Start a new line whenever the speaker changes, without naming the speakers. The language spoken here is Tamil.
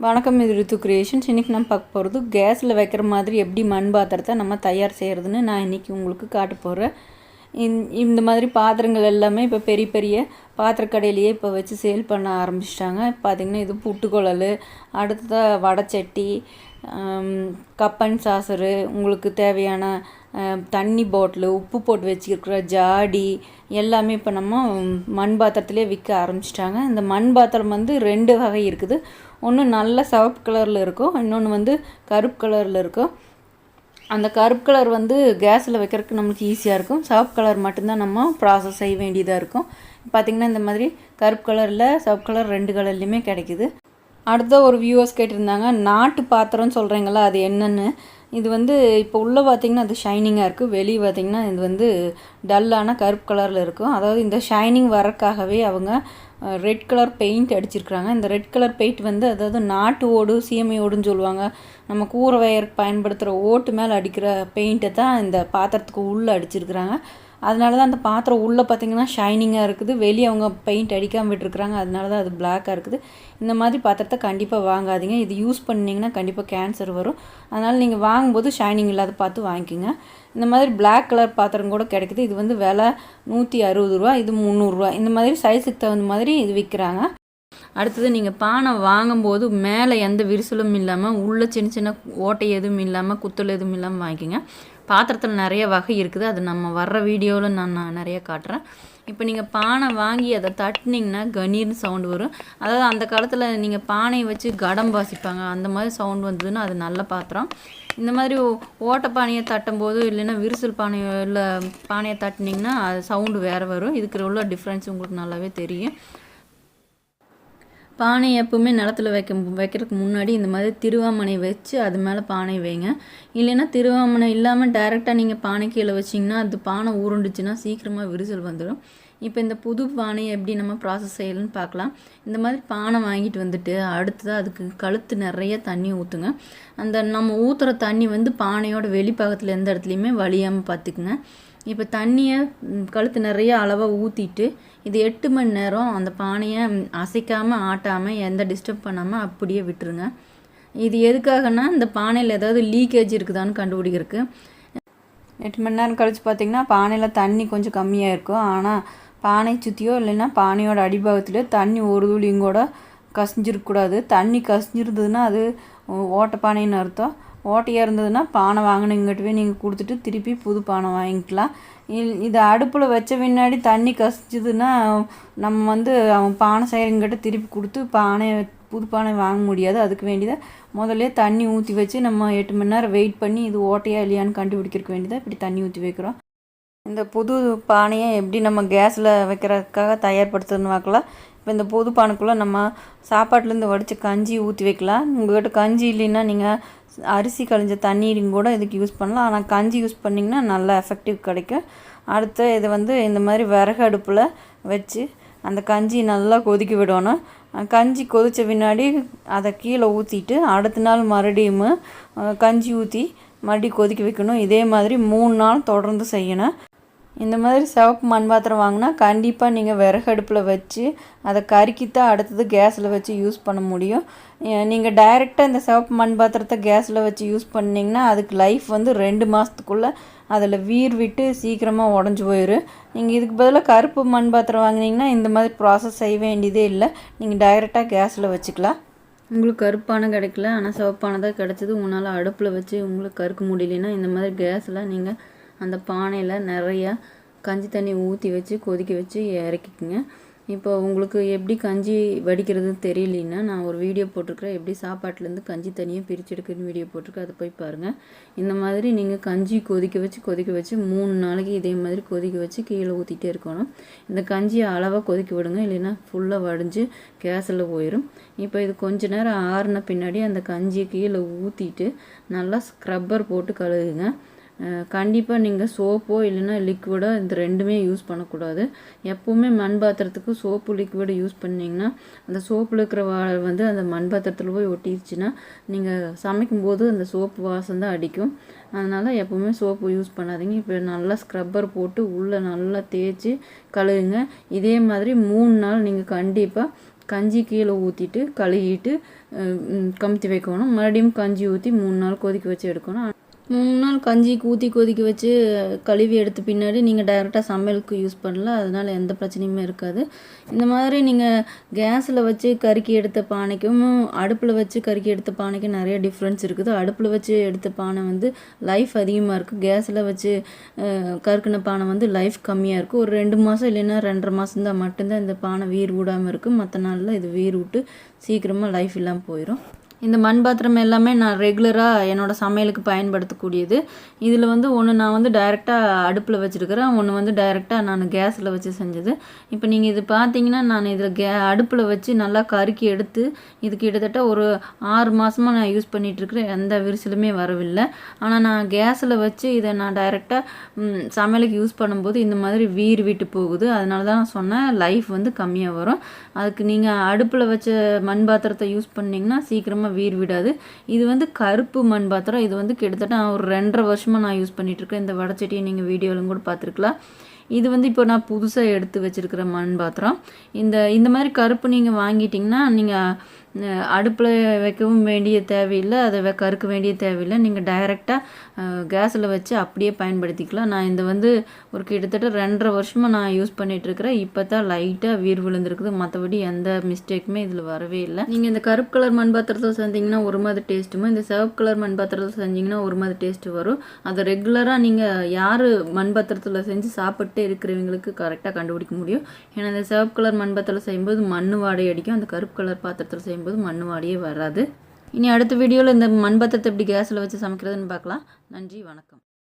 வணக்கம் இது ரித்து கிரியேஷன்ஸ் இன்றைக்கி நம்ம பார்க்க போகிறது கேஸில் வைக்கிற மாதிரி எப்படி மண் பாத்திரத்தை நம்ம தயார் செய்கிறதுன்னு நான் இன்றைக்கி உங்களுக்கு காட்ட போகிறேன் இந்த மாதிரி பாத்திரங்கள் எல்லாமே இப்போ பெரிய பெரிய பாத்திரக்கடையிலேயே இப்போ வச்சு சேல் பண்ண ஆரம்பிச்சிட்டாங்க. பார்த்திங்கன்னா இது புட்டுக்குழல் அடுத்ததாக வடச்சட்டி கப்பன் சாசரு உங்களுக்கு தேவையான தண்ணி பாட்டிலு உப்பு போட்டு வச்சுருக்கிற ஜாடி எல்லாமே இப்போ நம்ம மண் பாத்திரத்திலே விற்க ஆரம்பிச்சிட்டாங்க. இந்த மண் பாத்திரம் வந்து ரெண்டு வகை இருக்குது. ஒன்று நல்ல சிவப்பு கலரில் இருக்கும். இன்னொன்று வந்து கருப்பு கலரில் இருக்கும். அந்த கருப்பு கலர் வந்து கேஸில் வைக்கிறதுக்கு நம்மளுக்கு ஈஸியாக இருக்கும். சிவப்பு கலர் மட்டும்தான் நம்ம ப்ராசஸ் செய்ய வேண்டியதாக இருக்கும். பார்த்திங்கன்னா இந்த மாதிரி கருப்பு கலரில் சிவப்பு கலர் ரெண்டு கலர்லேயுமே கிடைக்குது. அடுத்த ஒரு வியூவர்ஸ் கேட்டிருந்தாங்க நாட்டு பாத்திரம்னு சொல்கிறீங்களா அது என்னென்னு? இது வந்து இப்போ உள்ளே பார்த்தீங்கன்னா அது ஷைனிங்காக இருக்குது வெளியே பார்த்தீங்கன்னா இது வந்து டல்லான கருப்பு கலரில் இருக்கும் அதாவது இந்த ஷைனிங் வரக்காகவே அவங்க ரெட் கலர் பெயிண்ட் அடிச்சிருக்கிறாங்க. இந்த ரெட் கலர் பெயிண்ட் வந்து அதாவது நாட்டு ஓடு சீமை ஓடுன்னு சொல்லுவாங்க. நம்ம கூரை வயருக்கு பயன்படுத்துகிற ஓட்டு மேலே அடிக்கிற பெயிண்ட்டை தான் இந்த பாத்திரத்துக்கு உள்ளே அடிச்சிருக்கிறாங்க. அதனால தான் அந்த பாத்திரம் உள்ளே பார்த்தீங்கன்னா ஷைனிங்காக இருக்குது. வெளியே அவங்க பெயிண்ட் அடிக்காமல் விட்டுருக்குறாங்க. அதனால தான் அது பிளாக்காக இருக்குது. இந்த மாதிரி பாத்திரத்தை கண்டிப்பாக வாங்காதீங்க. இது யூஸ் பண்ணிங்கன்னா கண்டிப்பாக கேன்சர் வரும். அதனால் நீங்கள் வாங்கும்போது ஷைனிங் இல்லாத பார்த்து வாங்கிக்கோங்க. இந்த மாதிரி பிளாக் கலர் பாத்திரம் கூட கிடைக்குது. இது வந்து விலை நூற்றி அறுபது ரூபா இது முந்நூறுரூவா இந்த மாதிரி சைஸுக்கு தகுந்த மாதிரி இது விற்கிறாங்க அடுத்தது நீங்கள் பானை வாங்கும்போது மேலே எந்த விரிசலும் இல்லாமல் உள்ளே சின்ன சின்ன ஓட்டை எதுவும் இல்லாமல் குத்தல் எதுவும் இல்லாமல் வாங்கிக்கோங்க. பாத்திரத்தில் நிறைய வகை இருக்குது. அது நம்ம வர்ற வீடியோவில் நான் நான் நிறைய காட்டுறேன். இப்போ நீங்கள் பானை வாங்கி அதை தட்டினீங்கன்னா கணீர்னு சவுண்டு வரும். அதாவது அந்த காலத்தில் நீங்கள் பானையை வச்சு கடம் வாசிப்பாங்க. அந்த மாதிரி சவுண்டு வந்ததுன்னா அது நல்ல பாத்திரம். இந்த மாதிரி ஓ- ஓட்டை பானையை தட்டும் போது இல்லைன்னா விரிசல் பானையோ இல்லை பானையை தட்டினீங்கன்னா அது சவுண்டு வேறு வரும். இதுக்கு உள்ள டிஃப்ரென்ஸ் உங்களுக்கு நல்லாவே தெரியும். பானை எப்பவுமே நிலத்துல வைக்க வைக்கிறதுக்கு முன்னாடி இந்த மாதிரி திருவாமனை வச்சு அது மேலே பானை வைங்க. இல்லைன்னா திருவாமனை இல்லாமல் டைரெக்டாக நீங்கள் பானை கீழே வச்சிங்கன்னா அது பானை உருண்டுச்சுன்னா சீக்கிரமாக விரிசல் வந்துடும். இப்போ இந்த புது பானையை எப்படி நம்ம ப்ராசஸ் செய்யலன்னு பார்க்கலாம். இந்த மாதிரி பானை வாங்கிட்டு வந்துட்டு அடுத்ததாக அதுக்கு கழுத்து நிறைய தண்ணி ஊற்றுங்க அந்த நம்ம ஊற்றுற தண்ணி வந்து பானையோட வெளிப்பாகத்தில் எந்த இடத்துலையுமே வலியாமல் பார்த்துக்குங்க இப்போ தண்ணியை கழுத்து நிறைய அளவாக ஊற்றிட்டு இது எட்டு மணி நேரம் அந்த பானையை அசைக்காமல் ஆட்டாமல் எந்த டிஸ்டர்ப் பண்ணாமல் அப்படியே விட்டுருங்க. இது எதுக்காகனா இந்த பானையில் ஏதாவது லீக்கேஜ் இருக்குதான்னு கண்டுபிடிக்கிறதுக்கு. எட்டு மணி நேரம் கழித்து பார்த்தீங்கன்னா பானையில் தண்ணி கொஞ்சம் கம்மியாக இருக்கும். ஆனால் பானை சுற்றியோ இல்லைன்னா பானையோட அடிபாகத்துலையோ தண்ணி ஒரு துளியும் கூட கசிஞ்சிருக்கக்கூடாது தண்ணி கசிஞ்சிருந்ததுன்னா அது ஓட்டை பானைன்னு அர்த்தம். ஓட்டையாக இருந்ததுன்னா பானை வாங்கினீங்கிட்டவே நீங்கள் கொடுத்துட்டு திருப்பி புது பானை வாங்கிக்கலாம். இல் இது அடுப்பில் வச்ச பின்னாடி தண்ணி கசிஞ்சதுன்னா நம்ம வந்து அவன் பானை செய்கிறங்கிட்ட திருப்பி கொடுத்து பானை புது பானை வாங்க முடியாது. அதுக்கு வேண்டியதாக முதல்ல தண்ணி ஊற்றி வச்சு நம்ம எட்டு மணி நேரம் வெயிட் பண்ணி இது ஓட்டையா இல்லையான்னு கண்டுபிடிக்கிறதுக்கு வேண்டியதாக இப்படி தண்ணி ஊற்றி வைக்கிறோம். இந்த புது பானையை எப்படி நம்ம கேஸில் வைக்கிறதுக்காக தயார்படுத்துறதுன்னு பார்க்கலாம். இப்போ இந்த பொது பானைக்குள்ளே நம்ம சாப்பாட்டுலேருந்து வடித்த கஞ்சி ஊற்றி வைக்கலாம். உங்கள்கிட்ட கஞ்சி இல்லைன்னா நீங்கள் அரிசி கழிஞ்ச தண்ணீரும் கூட இதுக்கு யூஸ் பண்ணலாம். ஆனால் கஞ்சி யூஸ் பண்ணிங்கன்னா நல்லா எஃபெக்டிவ் கிடைக்கும். அடுத்து இது வந்து இந்த மாதிரி விறகு அடுப்பில் வச்சு அந்த கஞ்சி நல்லா கொதிக்க விடணும். கஞ்சி கொதித்த பின்னாடி அதை கீழே ஊற்றிட்டு அடுத்த நாள் மறுபடியும் கஞ்சி ஊற்றி மறுபடியும் கொதிக்க வைக்கணும். இதே மாதிரி மூணு நாள் தொடர்ந்து செய்யணும். இந்த மாதிரி சிவப்பு மண் பாத்திரம் வாங்கினா கண்டிப்பாக நீங்கள் விறகு அடுப்பில் வச்சு அதை கருக்கித்தான் அடுத்தது கேஸில் வச்சு யூஸ் பண்ண முடியும். நீங்கள் டைரெக்டாக இந்த சிவப்பு மண் பாத்திரத்தை கேஸில் வச்சு யூஸ் பண்ணிங்கன்னா அதுக்கு லைஃப் வந்து ரெண்டு மாதத்துக்குள்ளே அதில் வீர் விட்டு சீக்கிரமாக உடஞ்சி போயிடும் நீங்கள் இதுக்கு பதிலாக கருப்பு மண் பாத்திரம் வாங்கினீங்கன்னா இந்த மாதிரி ப்ராசஸ் செய்ய வேண்டியதே இல்லை. நீங்கள் டைரெக்டாக கேஸில் வச்சுக்கலாம். உங்களுக்கு கருப்பான கிடைக்கல ஆனால் சிவப்பானதாக கிடச்சிது உங்களால் அடுப்பில் வச்சு உங்களுக்கு கருக்க முடியலன்னா இந்த மாதிரி கேஸில் நீங்கள் அந்த பானையில் நிறையா கஞ்சி தண்ணி ஊற்றி வச்சு கொதிக்க வச்சு இறக்கிக்குங்க. இப்போ உங்களுக்கு எப்படி கஞ்சி வடிக்கிறதுன்னு தெரியலன்னா நான் ஒரு வீடியோ போட்டிருக்கிறேன். எப்படி சாப்பாட்டுலேருந்து கஞ்சி தனியாக பிரித்து வீடியோ போட்டிருக்கேன். அதை போய் பாருங்கள் இந்த மாதிரி நீங்கள் கஞ்சி கொதிக்க வச்சு கொதிக்க வச்சு மூணு நாளைக்கு இதே மாதிரி கொதிக்க வச்சு கீழே ஊற்றிட்டே இருக்கணும். இந்த கஞ்சியை அளவாக கொதிக்க விடுங்க. இல்லைன்னா ஃபுல்லாக வடிஞ்சு கேஸில் போயிடும் இப்போ இது கொஞ்ச நேரம் ஆறுன பின்னாடி அந்த கஞ்சியை கீழே ஊற்றிட்டு நல்லா ஸ்க்ரப்பர் போட்டு கழுகுங்க. கண்டிப்பாக நீங்கள் சோப்போ இல்லைன்னா லிக்விடோ இந்த ரெண்டுமே யூஸ் பண்ணக்கூடாது. எப்போவுமே மண் பாத்திரத்துக்கு சோப்பு லிக்விடு யூஸ் பண்ணிங்கன்னா அந்த சோப்பில் இருக்கிற வாழை வந்து அந்த மண் பாத்திரத்தில் போய் ஒட்டிடுச்சுன்னா நீங்கள் சமைக்கும்போது அந்த சோப்பு வாசம் தான் அடிக்கும். அதனால் எப்போவுமே சோப்பு யூஸ் பண்ணாதீங்க. இப்போ நல்லா ஸ்க்ரப்பர் போட்டு உள்ளே நல்லா தேய்ச்சி கழுவுங்க. இதே மாதிரி மூணு நாள் நீங்கள் கண்டிப்பாக கஞ்சி கீழே ஊற்றிட்டு கழுவிட்டு கமுத்தி வைக்கணும். மறுபடியும் கஞ்சி ஊற்றி மூணு நாள் கொதிக்க வச்சு எடுக்கணும். மூணு நாள் கஞ்சி ஊற்றி கொதிக்க வச்சு கழுவி எடுத்த பின்னாடி நீங்கள் டைரெக்டாக சமையலுக்கு யூஸ் பண்ணலாம். அதனால் எந்த பிரச்சனையுமே இருக்காது. இந்த மாதிரி நீங்கள் கேஸில் வச்சு கருக்கி எடுத்த பானைக்கும் அடுப்பில் வச்சு கருக்கி எடுத்த பானைக்கும் நிறைய டிஃப்ரென்ஸ் இருக்குது. அடுப்பில் வச்சு எடுத்த பானை வந்து லைஃப் அதிகமாக இருக்குது கேஸில் வச்சு கறுக்கின கருக்கின பானை வந்து லைஃப் கம்மியாக இருக்குது ஒரு ரெண்டு மாதம் இல்லைன்னா ரெண்டரை மாதம் தான் மட்டும்தான் இந்த பானை வீர் விடாமல் இருக்குது மற்ற நாளில் இது வீர் விட்டு சீக்கிரமாக லைஃப் இல்லாமல் போயிடும் இந்த மண் பாத்திரம் எல்லாமே நான் ரெகுலராக என்னோட சமையலுக்கு பயன்படுத்தக்கூடியது. இதில் வந்து ஒன்று நான் வந்து டைரெக்டாக அடுப்பில் வச்சுருக்கிறேன். ஒன்று வந்து டைரெக்டாக நான் கேஸில் வச்சு செஞ்சது. இப்போ நீங்கள் இது பார்த்தீங்கன்னா நான் இதில் கே அடுப்பில் வச்சு நல்லா கருக்கி எடுத்து இது கிட்டத்தட்ட ஒரு ஆறு மாதமாக நான் யூஸ் பண்ணிகிட்ருக்கிறேன் எந்த விரிசலுமே வரவில்லை. ஆனால் நான் கேஸில் வச்சு இதை நான் டைரெக்டாக சமையலுக்கு யூஸ் பண்ணும்போது இந்த மாதிரி வீர் விட்டு போகுது. அதனால தான் நான் சொன்னேன் லைஃப் வந்து கம்மியாக வரும். அதுக்கு நீங்கள் அடுப்பில் வச்ச மண் பாத்திரத்தை யூஸ் பண்ணிங்கன்னா சீக்கிரமாக வீர் விடாது. இது வந்து கருப்பு மண் பாத்திரம். இது வந்து கிட்டத்தட்ட நான் ஒரு ரெண்டரை வருஷமாக நான் யூஸ் பண்ணிகிட்ருக்கேன் இந்த வடச்சட்டியை நீங்கள் வீடியோவிலும் கூட பார்த்துருக்கலாம் இது வந்து இப்போ நான் புதுசாக எடுத்து வச்சுருக்கிற மண் பாத்திரம். இந்த இந்த மாதிரி கருப்பு நீங்கள் வாங்கிட்டிங்கன்னா நீங்கள் அடுப்பில் வைக்கவும் வேண்டிய தேவையில்லை அதை வெ கருக்க வேண்டிய தேவையில்லை. நீங்கள் டைரெக்டாக கேஸில் வச்சு அப்படியே பயன்படுத்திக்கலாம். நான் இந்த வந்து ஒரு கிட்டத்தட்ட ரெண்டரை வருஷமாக நான் யூஸ் பண்ணிகிட்ருக்கிறேன் இப்போ தான் லைட்டாக வீர் விழுந்திருக்குது. மற்றபடி எந்த மிஸ்டேக்குமே இதில் வரவே இல்லை. நீங்கள் இந்த கருப்பு கலர் மண் பாத்திரத்தில் செஞ்சீங்கன்னா ஒரு மாதிரி டேஸ்ட்டுமோ இந்த சிவப்பு கலர் மண் பாத்திரத்தில் செஞ்சீங்கன்னா ஒரு மாதிரி டேஸ்ட்டு வரும். அதை ரெகுலராக நீங்கள் யார் மண் பாத்திரத்தில் செஞ்சு சாப்பிட்டே இருக்கிறவங்களுக்கு கரெக்டாக கண்டுபிடிக்க முடியும். ஏன்னா இந்த சிவப்பு கலர் மண் பாத்திரத்தில் செய்யும்போது மண் வாடை அடிக்கும். அந்த கருப்பு கலர் பாத்திரத்தில் செய்யும்போது மண் வாடியே வராது. இனி அடுத்த வீடியோவில் இந்த மண்பத்தத்தை எப்படி கேஸில் வச்சு சமைக்கிறதுன்னு பார்க்கலாம். நன்றி வணக்கம்.